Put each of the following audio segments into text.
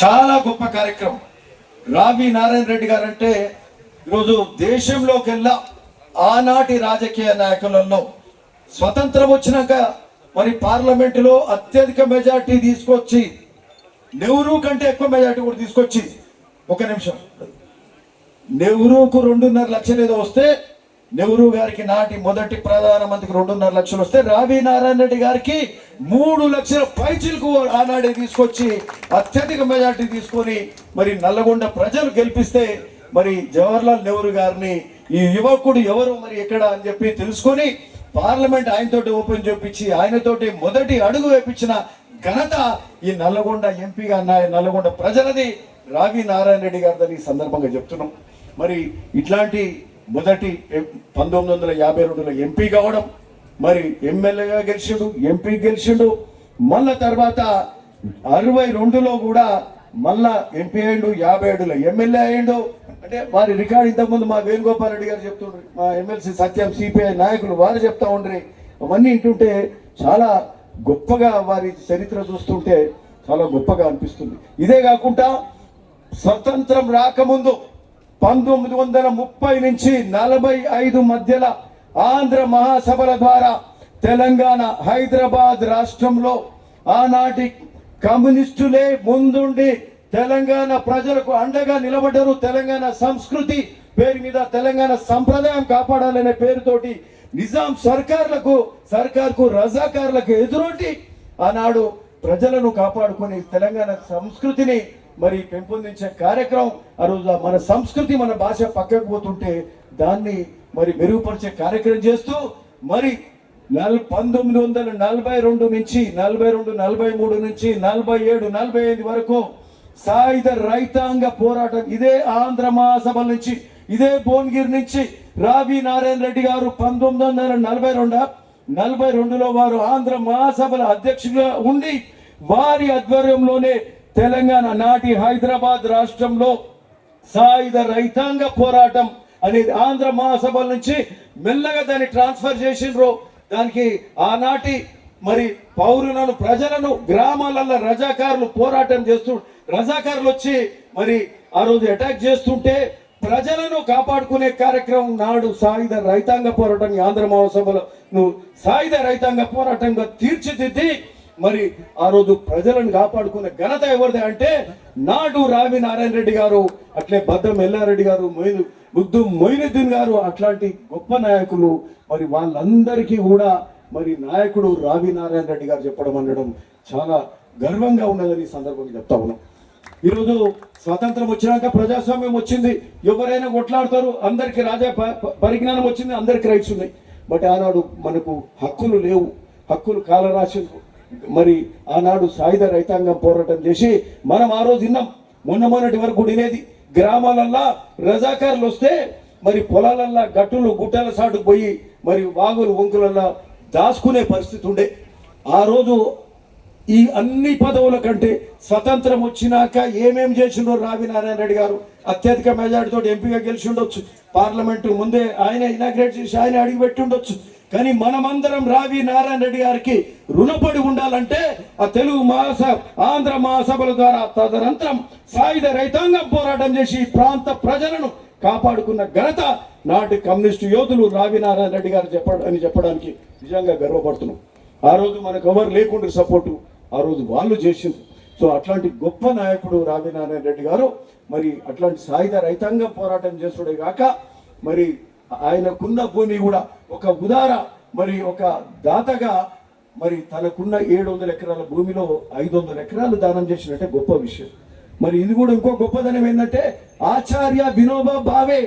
చాలా గొప్ప కార్యక్రమం. రావి నారాయణ రెడ్డి గారు అంటే ఈరోజు దేశంలోకెల్లా ఆనాటి రాజకీయ నాయకులలో స్వతంత్రం వచ్చినాక మరి పార్లమెంటులో అత్యధిక మెజార్టీ తీసుకొచ్చి నెహ్రూ కంటే ఎక్కువ మెజార్టీ కూడా తీసుకొచ్చి ఒక నిమిషం. నెహ్రూకు రెండున్నర లక్షలు ఏదో వస్తే నెహ్రూ గారికి నాటి మొదటి ప్రధానమంత్రికి రెండున్నర లక్షలు వస్తే రావి నారాయణ రెడ్డి గారికి మూడు లక్షల పైచిలకు ఆనాడే తీసుకొచ్చి అత్యధిక మెజార్టీ తీసుకొని మరి నల్లగొండ ప్రజలు గెలిపిస్తే మరి జవహర్లాల్ నెహ్రూ గారిని ఈ యువకుడు ఎవరు మరి ఎక్కడ అని చెప్పి తెలుసుకొని పార్లమెంట్ ఆయనతోటి ఓపెన్ చేపించి ఆయనతోటి మొదటి అడుగు వేపించిన ఘనత ఈ నల్లగొండ ఎంపీగా నల్లగొండ ప్రజలది. రావి నారాయణ రెడ్డి గారిదని ఈ సందర్భంగా చెప్తున్నాం. మరి ఇట్లాంటి మొదటి పంతొమ్మిది వందల యాభై రెండులో ఎంపీ కావడం మరి ఎమ్మెల్యేగా గెలిచిండు ఎంపీ గెలిచిండు. మళ్ళా తర్వాత అరవై రెండులో కూడా మళ్ళా ఎంపీ అయ్యిండు యాభై ఏడులో ఎమ్మెల్యే అయ్యిండు. అంటే వారి రికార్డు ఇంతకుముందు మా వేణుగోపాల్ రెడ్డి గారు చెప్తుండ్రు మా ఎమ్మెల్సీ సత్యం సిపిఐ నాయకులు వారు చెప్తా ఉండ్రి. అవన్నీ వింటుంటే చాలా గొప్పగా వారి చరిత్ర చూస్తుంటే చాలా గొప్పగా అనిపిస్తుంది. ఇదే కాకుండా స్వతంత్రం రాకముందు పంతొమ్మిది వందల ముప్పై నుంచి నలభై ఐదు మధ్యలో ఆంధ్ర మహాసభల ద్వారా తెలంగాణ హైదరాబాద్ రాష్ట్రంలో ఆనాటి కమ్యూనిస్టులే ముందుండి తెలంగాణ ప్రజలకు అండగా నిలబడ్డారు. తెలంగాణ సంస్కృతి పేరు మీద తెలంగాణ సంప్రదాయం కాపాడాలనే పేరుతోటి నిజాం సర్కార్లకు సర్కార్కు రజాకార్లకు ఎదురొట్టి ఆనాడు ప్రజలను కాపాడుకుని తెలంగాణ సంస్కృతిని మరి పెంపొందించే కార్యక్రమం ఆ రోజు మన సంస్కృతి మన భాష పక్కకు పోతుంటే దాన్ని మరి మెరుగుపరిచే కార్యక్రమం చేస్తూ మరి నల్ పంతొమ్మిది వందల నలభై రెండు నుంచి నలభై రెండు నలభై మూడు నుంచి నలభై ఏడు నలభై ఐదు వరకు సాయుధ రైతాంగ పోరాటం ఇదే ఆంధ్ర మహాసభ నుంచి ఇదే భువనగిరి నుంచి రావి నారాయణ రెడ్డి గారు పంతొమ్మిది వందల నలభై రెండు నలభై రెండులో వారు ఆంధ్ర మహాసభల అధ్యక్షులుగా ఉండి వారి ఆధ్వర్యంలోనే తెలంగాణ నాటి హైదరాబాద్ రాష్ట్రంలో సాయుధ రైతాంగ పోరాటం అనేది ఆంధ్ర మహాసభల నుంచి మెల్లగా దాన్ని ట్రాన్స్ఫర్ చేసిండ్రు. దానికి ఆనాటి మరి పౌరులను ప్రజలను గ్రామాలలో రజాకారులు పోరాటం చేస్తూ రజాకారులు వచ్చి మరి ఆ రోజు అటాక్ చేస్తుంటే ప్రజలను కాపాడుకునే కార్యక్రమం నాడు సాయుధ రైతాంగ పోరాటం ఆంధ్ర మహాసభలో. నువ్వు సాయుధ రైతాంగ పోరాటంగా తీర్చిదిద్ది మరి ఆ రోజు ప్రజలను కాపాడుకునే ఘనత ఎవరిది అంటే నాడు రావి నారాయణ రెడ్డి గారు అట్లే భద్రం ఎల్లారెడ్డి గారు మొయిన్ ముద్దు మొయినుద్దీన్ గారు అట్లాంటి గొప్ప నాయకులు. మరి వాళ్ళందరికీ కూడా మరి నాయకుడు రావి నారాయణ రెడ్డి గారు చెప్పడం అనడం చాలా గర్వంగా ఉన్నదని ఈ సందర్భంగా చెప్తా ఉన్నాం. ఈరోజు స్వాతంత్రం వచ్చినాక ప్రజాస్వామ్యం వచ్చింది. ఎవరైనా కొట్లాడతారు అందరికి రాజా ప- పరిజ్ఞానం వచ్చింది అందరికి రైట్స్ ఉన్నాయి. బట్ ఆనాడు మనకు హక్కులు లేవు. హక్కులు కాలరాశులు మరి ఆనాడు సాయుధ రైతాంగం పోరాటం చేసి మనం ఆ రోజు విన్నాం. మొన్న మొన్నటి వరకు వినేది. గ్రామాలల్లా రజాకారులు వస్తే మరి పొలాలల్లా గట్టులు గుట్టల సాటుకు పోయి మరి వాగులు వంకులల్లా దాచుకునే పరిస్థితి ఉండే. ఆ రోజు ఈ అన్ని పదవుల కంటే స్వతంత్రం వచ్చినాక ఏమేం చేసిండో రావి నారాయణ రెడ్డి గారు అత్యధిక మెజార్టీతో ఎంపీగా గెలిచి ఉండొచ్చు. పార్లమెంటు ముందే ఆయన ఇనాగ్రేట్ చేసి ఆయన అడిగి పెట్టి ఉండొచ్చు. కానీ మనమందరం రావి నారాయణ రెడ్డి గారికి రుణపడి ఉండాలంటే ఆ తెలుగు మహాసభ ఆంధ్ర మహాసభల ద్వారా తదనంతరం సాయుధ రైతాంగం పోరాటం చేసి ప్రాంత ప్రజలను కాపాడుకున్న ఘనత నాటి కమ్యూనిస్టు యోధులు రావి నారాయణ రెడ్డి గారు చెప్ప అని చెప్పడానికి నిజంగా గర్వపడుతున్నాం. ఆ రోజు మనకు ఎవరు లేకుండా సపోర్టు ఆ రోజు వాళ్ళు చేసింది సో అట్లాంటి గొప్ప నాయకుడు రావి నారాయణ రెడ్డి గారు మరి అట్లాంటి సాయుధ రైతాంగం పోరాటం చేస్తుడే కాక మరి ఆయనకున్న భూమి కూడా ఒక ఉదార మరి ఒక దాతగా మరి తనకున్న ఏడు వందల ఎకరాల భూమిలో ఐదు వందల ఎకరాలు దానం చేసినట్టే గొప్ప విషయం. మరి ఇది కూడా ఇంకో గొప్పదనం ఏంటంటే ఆచార్య వినోబా భావే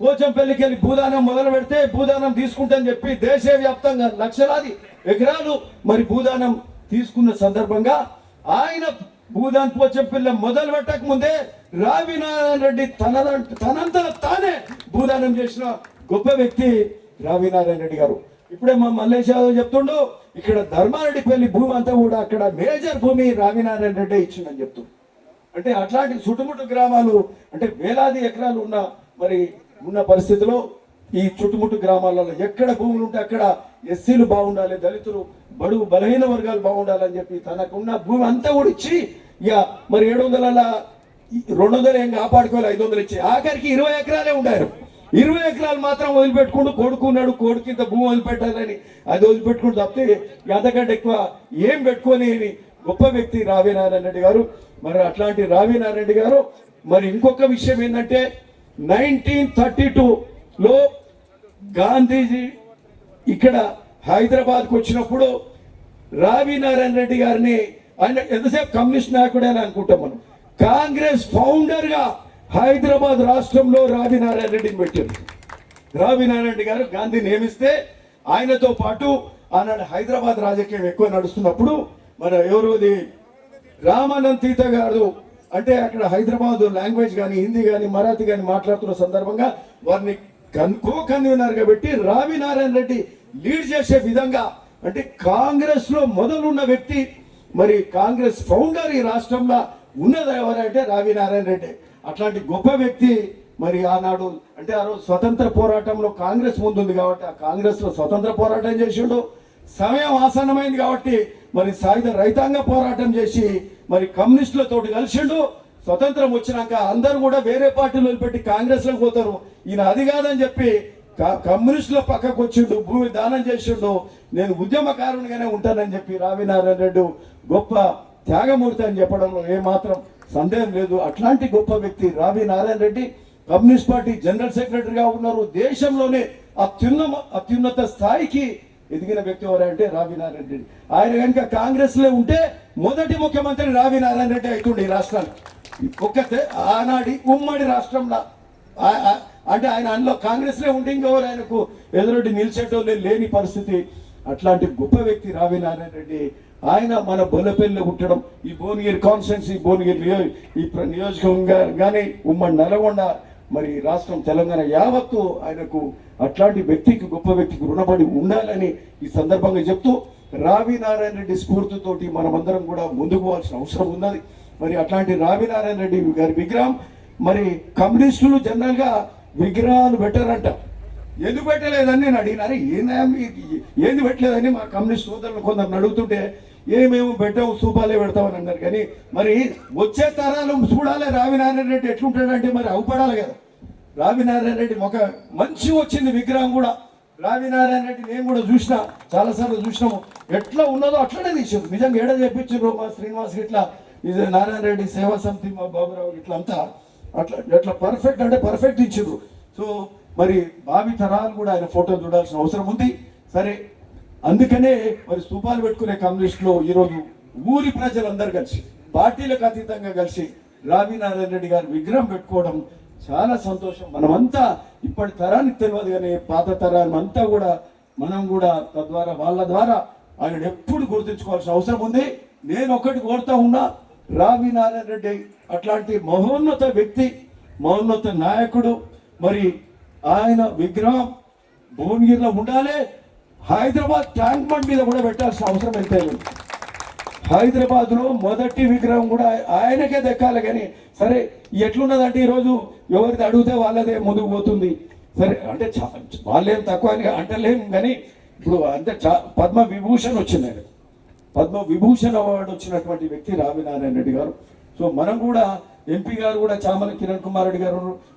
పోచంపల్లికి వెళ్ళి భూదానం మొదలు పెడితే భూదానం తీసుకుంటని చెప్పి దేశవ్యాప్తంగా లక్షలాది ఎకరాలు మరి భూదానం తీసుకున్న సందర్భంగా ఆయన భూదాన్ పోచంపల్లి మొదలు పెట్టక ముందే రావి నారాయణ రెడ్డి తన తనంతట తానే భూదానం చేసిన గొప్ప వ్యక్తి రవీనారాయణ రెడ్డి గారు. ఇప్పుడే మా మల్లేష్ యాదవ్ చెప్తుండు ఇక్కడ ధర్మారెడ్డిపల్లి భూమి అంతా కూడా అక్కడ మేజర్ భూమి రావినారాయణ రెడ్డి ఇచ్చిందని చెప్తుంది అంటే అట్లాంటి చుట్టుముట్టు గ్రామాలు అంటే వేలాది ఎకరాలు ఉన్న మరి ఉన్న పరిస్థితిలో ఈ చుట్టుముట్టు గ్రామాలలో ఎక్కడ భూములు ఉంటే అక్కడ ఎస్సీలు బాగుండాలి దళితులు బడుగు బలహీన వర్గాలు బాగుండాలని చెప్పి తనకున్న భూమి అంతా కూడా ఇచ్చి ఇక మరి ఏడు వందల రెండు వందలు ఏం కాపాడుకోవాలి ఐదు వందలు ఇచ్చి. ఆఖరికి ఇరవై ఎకరాలే ఉండారు. ఇరవై ఎకరాలు మాత్రం వదిలిపెట్టుకుంటూ కొడుకున్నాడు కొడుకింత భూమి వదిలిపెట్టాలని అది వదిలిపెట్టుకుంటూ తప్పితే అంతకంటే ఎక్కువ ఏం పెట్టుకొని గొప్ప వ్యక్తి రావి నారాయణ రెడ్డి గారు. మరి అట్లాంటి రావీనారాయణ రెడ్డి గారు మరి ఇంకొక విషయం ఏంటంటే నైన్టీన్ థర్టీ లో గాంధీజీ ఇక్కడ హైదరాబాద్కు వచ్చినప్పుడు రావి నారాయణ రెడ్డి గారిని ఆయన ఎంతసేపు కమ్యూనిస్ట్ నాయకుడే అని అనుకుంటాం మనం. కాంగ్రెస్ ఫౌండర్గా హైదరాబాద్ రాష్ట్రంలో రావి నారాయణ రెడ్డిని పెట్టారు. రావి నారాయణ రెడ్డి గారు గాంధీ నియమిస్తే ఆయనతో పాటు ఆనాడు హైదరాబాద్ రాజకీయం ఎక్కువ నడుస్తున్నప్పుడు మన ఎవరుది రామానంద్ తీత గారు అంటే అక్కడ హైదరాబాద్ లాంగ్వేజ్ కానీ హిందీ కానీ మరాఠీ కానీ మాట్లాడుతున్న సందర్భంగా వారిని కన్- కో పెట్టి రావి నారాయణ రెడ్డి లీడ్ చేసే విధంగా అంటే కాంగ్రెస్లో మొదలున్న వ్యక్తి మరి కాంగ్రెస్ ఫౌండర్ ఈ రాష్ట్రంలో ఉన్నది ఎవరంటే రావి నారాయణ రెడ్డి. అట్లాంటి గొప్ప వ్యక్తి మరి ఆనాడు అంటే ఆ రోజు స్వతంత్ర పోరాటంలో కాంగ్రెస్ ముందుంది కాబట్టి ఆ కాంగ్రెస్లో స్వతంత్ర పోరాటం చేసిండు. సమయం ఆసన్నమైంది కాబట్టి మరి సాయుధ రైతాంగ పోరాటం చేసి మరి కమ్యూనిస్టులతోటి కలిసిండు. స్వతంత్రం వచ్చినాక అందరూ కూడా వేరే పార్టీలు పెట్టి కాంగ్రెస్లోకి పోతారు. ఈయన అది కాదని చెప్పి క- కమ్యూనిస్టుల పక్కకు వచ్చిండు భూమి దానం చేసిండు. నేను ఉద్యమకారునిగానే ఉంటానని చెప్పి రావి నారాయణ రెడ్డి గొప్ప త్యాగమూర్తి అని చెప్పడంలో ఏమాత్రం సందేహం లేదు. అట్లాంటి గొప్ప వ్యక్తి Ravi Narayana Reddy communist party general సెక్రటరీగా ఉన్నారు. దేశంలోనే అత్యున్న అత్యున్నత స్థాయికి ఎదిగిన వ్యక్తి ఎవరంటే రావి నారాయణ రెడ్డి. ఆయన కనుక కాంగ్రెస్లో ఉంటే మొదటి ముఖ్యమంత్రి రావి నారాయణ రెడ్డి అవుతుండే ఈ రాష్ట్రానికి. ఒక్కతే ఆనాడి ఉమ్మడి రాష్ట్రంలో అంటే ఆయన అందులో కాంగ్రెస్లో ఉండి ఇంకెవరు ఆయనకు ఎదురొడ్డి నిలిచేటోళ్ళే లేని పరిస్థితి. అట్లాంటి గొప్ప వ్యక్తి రావి నారాయణ రెడ్డి ఆయన మన బొల్లపల్లిలో ఉండడం ఈ భువనగిరి కాన్స్టిట్యున్సీ భువనగిరి నియో- ఈ ప్ర- నియోజకవర్గంగా కానీ ఉమ్మడి నల్గొండ మరి రాష్ట్రం తెలంగాణ యావత్తు ఆయనకు అట్లాంటి వ్యక్తికి గొప్ప వ్యక్తికి రుణపడి ఉండాలని ఈ సందర్భంగా చెప్తూ రావి నారాయణ రెడ్డి స్ఫూర్తితోటి మనమందరం కూడా ముందుకు పోవాల్సిన అవసరం ఉన్నది. మరి అట్లాంటి రావి నారాయణ రెడ్డి గారి విగ్రహం మరి కమ్యూనిస్టులు జనరల్గా విగ్రహాలు పెట్టారంట. ఎందుకు పెట్టలేదని నేను అడిగినారు ఏందా మీకు ఏది పెట్టలేదని మా కమ్యూనిస్ట్ సోదరులు కొందరు అడుగుతుంటే ఏమేమి పెట్టావు సూపాలే పెడతామని అన్నారు. కానీ మరి వచ్చే తరాలు చూడాలి రావినారాయణ రెడ్డి ఎట్లుంటాడంటే మరి అవుపడాలి కదా. రావినారాయణ రెడ్డి ఒక మంచి వచ్చింది విగ్రహం కూడా. రావి నారాయణ రెడ్డి నేను కూడా చూసిన చాలాసార్లు చూసినాము. ఎట్లా ఉన్నదో అట్లనే తీసారు నిజంగా ఏడ చెప్పించారు మా శ్రీనివాస్ ఇట్లా ఇది నారాయణ రెడ్డి సేవా సమితి మా బాబురావు ఇట్లా అంతా అట్లా అట్లా పర్ఫెక్ట్ అంటే పర్ఫెక్ట్ ఇచ్చారు సో మరి భావి తరాలు కూడా ఆయన ఫోటో చూడాల్సిన అవసరం ఉంది. సరే అందుకనే మరి స్తూపాలు పెట్టుకునే కమ్యూనిస్టులో ఈరోజు ఊరి ప్రజలందరూ కలిసి పార్టీలకు అతీతంగా కలిసి రామీనారాయణ రెడ్డి గారి విగ్రహం పెట్టుకోవడం చాలా సంతోషం. మనమంతా ఇప్పటి తరానికి తెలియదు కానీ పాత తరాన్ని అంతా కూడా మనం కూడా తద్వారా వాళ్ళ ద్వారా ఆయన ఎప్పుడు గుర్తుంచుకోవాల్సిన అవసరం ఉంది. నేను ఒకటి కోరుతా ఉన్నా రావి నారాయణ రెడ్డి అట్లాంటి మహోన్నత వ్యక్తి మహోన్నత నాయకుడు మరి ఆయన విగ్రహం భువనగిరిలో ఉండాలి. హైదరాబాద్ ట్యాంక్ బండ్ మీద కూడా పెట్టాల్సిన అవసరం అయితే ఉంది హైదరాబాద్లో మొదటి విగ్రహం కూడా ఆయనకే దక్కాలి కానీ సరే ఎట్లున్నదంటే ఈరోజు ఎవరిది అడిగితే వాళ్ళదే ముందుకు పోతుంది. సరే అంటే చా- వాళ్ళేం తక్కువ అని అంటలేం కానీ ఇప్పుడు అంటే చా- పద్మ విభూషణ్ వచ్చింది ఆయన. పద్మ విభూషణ్ అవార్డు వచ్చినటువంటి వ్యక్తి రావినారాయణ రెడ్డి గారు. సో మనం కూడా ఎంపీ గారు కూడా చామల కిరణ్ కుమార్ రెడ్డి గారు